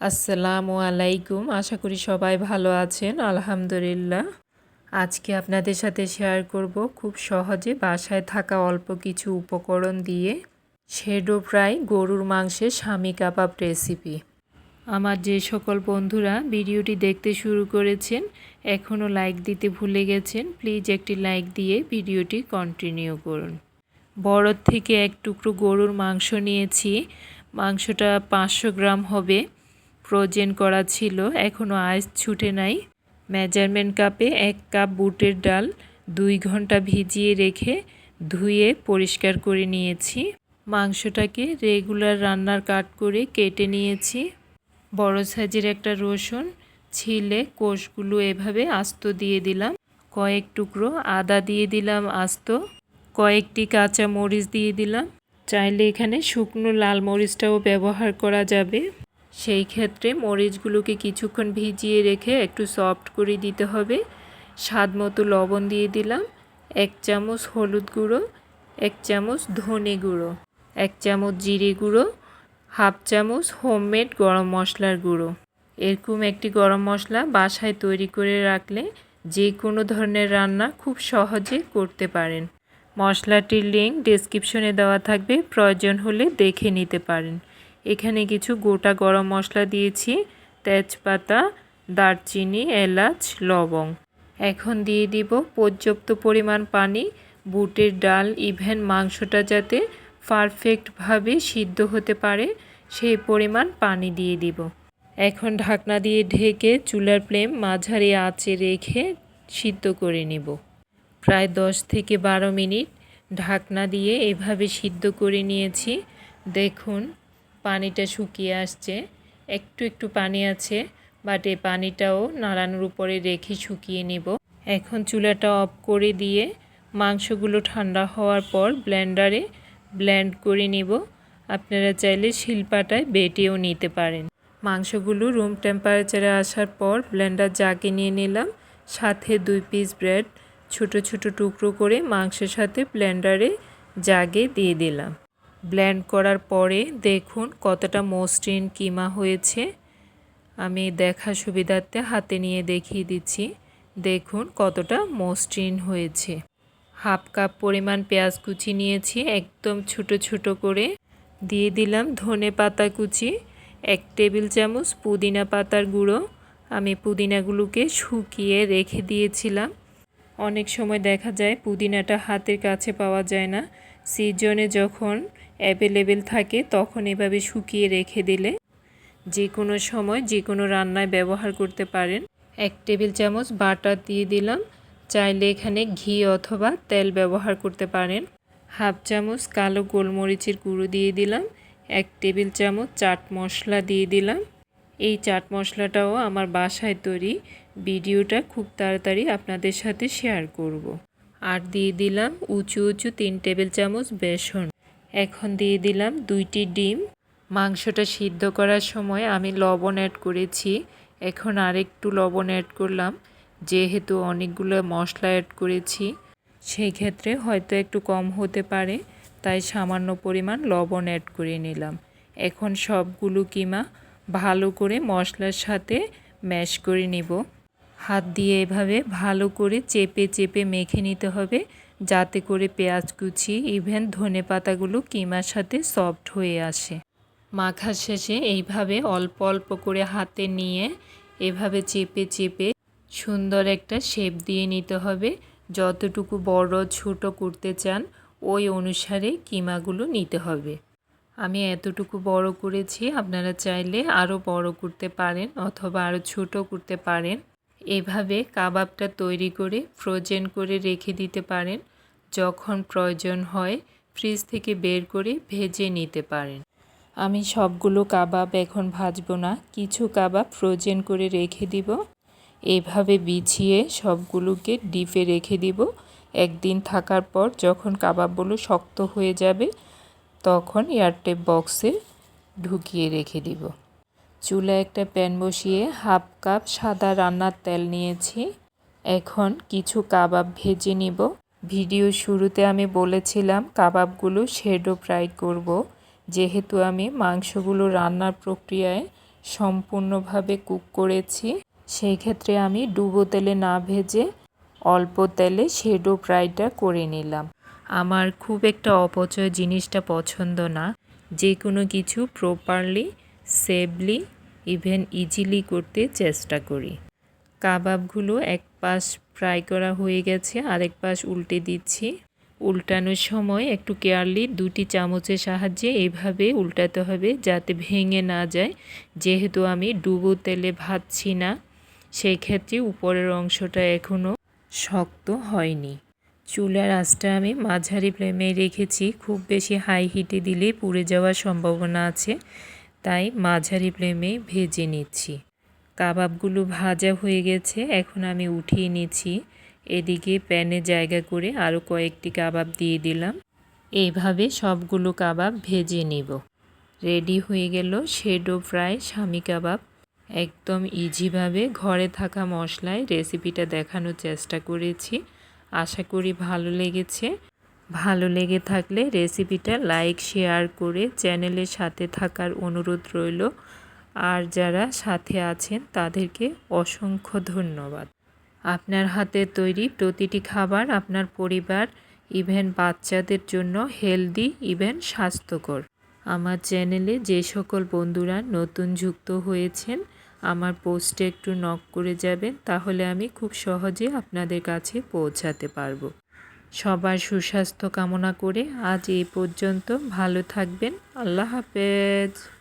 আসসালামু আলাইকুম। আশা করি সবাই ভালো আছেন, আলহামদুলিল্লাহ। আজকে আপনাদের সাথে শেয়ার করব খুব সহজে বাসায় থাকা অল্প কিছু উপকরণ দিয়ে শেডো ফ্রাই গরুর মাংসের স্বামী কাবাব রেসিপি আমার যে সকল বন্ধুরা ভিডিওটি দেখতে শুরু করেছেন, এখনও লাইক দিতে ভুলে গেছেন প্লিজ একটি লাইক দিয়ে ভিডিওটি কন্টিনিউ করুন। বড় থেকে এক টুকরো গরুর মাংস নিয়েছি। মাংসটা পাঁচশো গ্রাম হবে। ফ্রোজেন করা ছিল এখনও আইস ছুটে নাই। মেজারমেন্ট কাপে এক কাপ বুটের ডাল দুই ঘণ্টা ভিজিয়ে রেখে ধুয়ে পরিষ্কার করে নিয়েছি। মাংসটাকে রেগুলার রান্নার কাট করে কেটে নিয়েছি। বড় সাইজের একটা রসুন, ছিলে কোষগুলো এভাবে আস্ত দিয়ে দিলাম। কয়েক টুকরো আদা দিয়ে দিলাম আস্ত। কয়েকটি কাঁচা মরিচ দিয়ে দিলাম। চাইলে এখানে শুকনো লাল মরিচটাও ব্যবহার করা যাবে। সেই ক্ষেত্রে মরিচগুলোকে কিছুক্ষণ ভিজিয়ে রেখে একটু সফট করে দিতে হবে। স্বাদ মতো লবণ দিয়ে দিলাম, এক চামচ হলুদ গুঁড়ো, এক চামচ ধনে গুঁড়ো, এক চামচ জিরে গুঁড়ো, হাফ চামচ হোমমেড গরম মশলার গুঁড়ো। এরকম একটি গরম মশলা বাসায় তৈরি করে রাখলে যে কোনো ধরনের রান্না খুব সহজে করতে পারেন। মশলাটির লিঙ্ক ডিসক্রিপশনে দেওয়া থাকবে, প্রয়োজন হলে দেখে নিতে পারেন। এখানে কিছু গোটা গরম মশলা দিয়েছি, তেজপাতা, দারচিনি, এলাচ লবং এখন দিয়ে দিব পর্যাপ্ত পরিমাণ পানি, বুটের ডাল, ইভেন মাংসটা যাতে পারফেক্টভাবে সিদ্ধ হতে পারে, সেই পরিমাণ পানি দিয়ে দিব। এখন ঢাকনা দিয়ে ঢেকে চুলার ফ্লেম মাঝারি আঁচে রেখে সিদ্ধ করে নেব। প্রায় দশ থেকে বারো মিনিট ঢাকনা দিয়ে এভাবে সিদ্ধ করে নিয়েছি। দেখুন পানিটা শুকিয়ে আসছে। একটু একটু পানি আছে বাট এই পানিটাও নাড়ানোর উপরে রেখে শুকিয়ে নেব। এখন চুলাটা অফ করে দিয়ে মাংসগুলো ঠান্ডা হওয়ার পর ব্লেন্ডারে ব্লেন্ড করে নিব। আপনারা চাইলে শিলপাটায় বেটেও নিতে পারেন। মাংসগুলো রুম টেম্পারেচারে আসার পর ব্লেন্ডার জাগে নিয়ে নিলাম। সাথে দুই পিস ব্রেড ছোট ছোট টুকরো করে মাংসের সাথে ব্লেন্ডারে জাগে দিয়ে দিলাম। ব্লেন্ড করার পরে দেখুন কতটা মসৃণ কিমা হয়েছে। আমি দেখা সুবিধার্থে হাতে নিয়ে দেখিয়ে দিচ্ছি। দেখুন কতটা মসৃণ হয়েছে। হাফ কাপ পরিমাণ পেঁয়াজ কুচি নিয়েছি, একদম ছোট ছোট করে। দিয়ে দিলাম ধনে পাতা কুচি, এক টেবিল চামচ পুদিনা পাতার গুঁড়ো। আমি পুদিনাগুলোকে শুকিয়ে রেখে দিয়েছিলাম। অনেক সময় দেখা যায় পুদিনাটা হাতের কাছে পাওয়া যায় না। সিজনে যখন অ্যাভেলেবেল থাকে, তখন এভাবে শুকিয়ে রেখে দিলে যে কোনো সময় যে কোনো রান্নায় ব্যবহার করতে পারেন। এক টেবিল চামচ বাটার দিয়ে দিলাম। চাইলে এখানে ঘি অথবা তেল ব্যবহার করতে পারেন। হাফ চামচ কালো গোলমরিচের গুঁড়ো দিয়ে দিলাম। এক টেবিল চামচ চাট মশলা দিয়ে দিলাম। এই চাট মশলাটাও আমার বাসায় তৈরি। ভিডিওটা খুব তাড়াতাড়ি আপনাদের সাথে শেয়ার করব। আর দিয়ে দিলাম উঁচু উঁচু তিন টেবিল চামচ বেসন। এখন দিয়ে দিলাম দুইটি ডিম। মাংসটা সিদ্ধ করার সময় আমি লবণ অ্যাড করেছি। এখন আরেকটু লবণ অ্যাড করলাম, যেহেতু অনেকগুলো মশলা অ্যাড করেছি। সেই ক্ষেত্রে হয়তো একটু কম হতে পারে, তাই সামান্য পরিমাণ লবণ অ্যাড করে নিলাম। এখন সবগুলো কিমা ভালো করে মশলার সাথে ম্যাশ করে নিব। হাত দিয়ে এভাবে ভালো করে চেপে চেপে মেখে নিতে হবে। যাতে করে পেঁয়াজ কুচি ইভেন ধনে পাতাগুলো কিমার সাথে সফট হয়ে আসে। মাখার শেষে এইভাবে অল্প অল্প করে হাতে নিয়ে এভাবে চেপে চেপে সুন্দর একটা শেপ দিয়ে নিতে হবে। যতটুকু বড় ছোট করতে চান, ওই অনুসারে কিমাগুলো নিতে হবে। আমি এতটুকু বড় করেছি, আপনারা চাইলে আরও বড় করতে পারেন অথবা আরও ছোট করতে পারেন। এভাবে কাবাবটা তৈরি করে ফ্রোজেন করে রেখে দিতে পারেন। যখন প্রয়োজন হয় ফ্রিজ থেকে বের করে ভেজে নিতে পারেন। আমি সবগুলো কাবাব এখন ভাজবো না। কিছু কাবাব ফ্রোজেন করে রেখে দিব। এভাবে বিছিয়ে সবগুলোকে ডিপে রেখে দিব। একদিন থাকার পর যখন কাবাবগুলো শক্ত হয়ে যাবে, তখন এয়ারটেপ বক্সে ঢুকিয়ে রেখে দিব। চুলা একটা প্যান বসিয়ে হাফ কাপ সাদা রান্নার তেল নিয়েছি। এখন কিছু কাবাব ভেজে নিব। ভিডিও শুরুতে আমি বলেছিলাম কাবাবগুলো শেডো ফ্রাই করব। যেহেতু আমি মাংসগুলো রান্নার প্রক্রিয়ায় সম্পূর্ণভাবে কুক করেছি সেই ক্ষেত্রে আমি ডুবো তেলে না ভেজে অল্প তেলে শেডো ফ্রাইটা করে নিলাম। আমার খুব একটা অপচয় জিনিসটা পছন্দ না। যে কোনো কিছু প্রপারলি সেফলি ইভেন ইজিলি করতে চেষ্টা করি। কাবাবগুলো এক পাশ ফ্রাই করা হয়ে গেছে, আরেক পাশ উল্টে দিচ্ছি। উল্টানোর সময় একটু কেয়ারলি দুটি চামচের সাহায্যে এইভাবে উল্টাতে হবে যাতে ভেঙে না যায়। যেহেতু আমি ডুবো তেলে ভাজছি না সেই ক্ষেত্রে উপরের অংশটা এখনও শক্ত হয়নি। চুলার আঁচটা আমি মাঝারি ফ্লেমে রেখেছি, খুব বেশি হাই হিটে দিলে পুড়ে যাওয়ার সম্ভাবনা আছে। তাই মাঝারি ফ্লেমে ভেজে নিচ্ছি। কাবাবগুলো ভাজা হয়ে গেছে, এখন আমি উঠিয়ে নিচ্ছি। এদিকে প্যানে জায়গা করে আরও কয়েকটি কাবাব দিয়ে দিলাম। এইভাবে সবগুলো কাবাব ভেজে নিব। রেডি হয়ে গেল শেডো ফ্রাই স্বামী কাবাব। একদম ইজিভাবে ঘরে থাকা মশলায় রেসিপিটা দেখানোর চেষ্টা করেছি। আশা করি ভালো লেগেছে। ভালো লেগে থাকলে রেসিপিটা লাইক, শেয়ার করে চ্যানেলের সাথে থাকার অনুরোধ রইল। আর যারা সাথে আছেন, তাদেরকে অসংখ্য ধন্যবাদ। আপনার হাতে তৈরি প্রতিটি খাবার আপনার পরিবার, ইভেন বাচ্চাদের জন্য হেলদি, ইভেন স্বাস্থ্যকর। আমার চ্যানেলে যে সকল বন্ধুরা নতুন যুক্ত হয়েছেন, আমার পোস্টে একটু নক করে যাবেন, তাহলে আমি খুব সহজে আপনাদের কাছে পৌঁছাতে পারব। সবার সুস্বাস্থ্য কামনা করে আজ এই পর্যন্ত ভালো থাকবেন। আল্লাহ হাফেজ।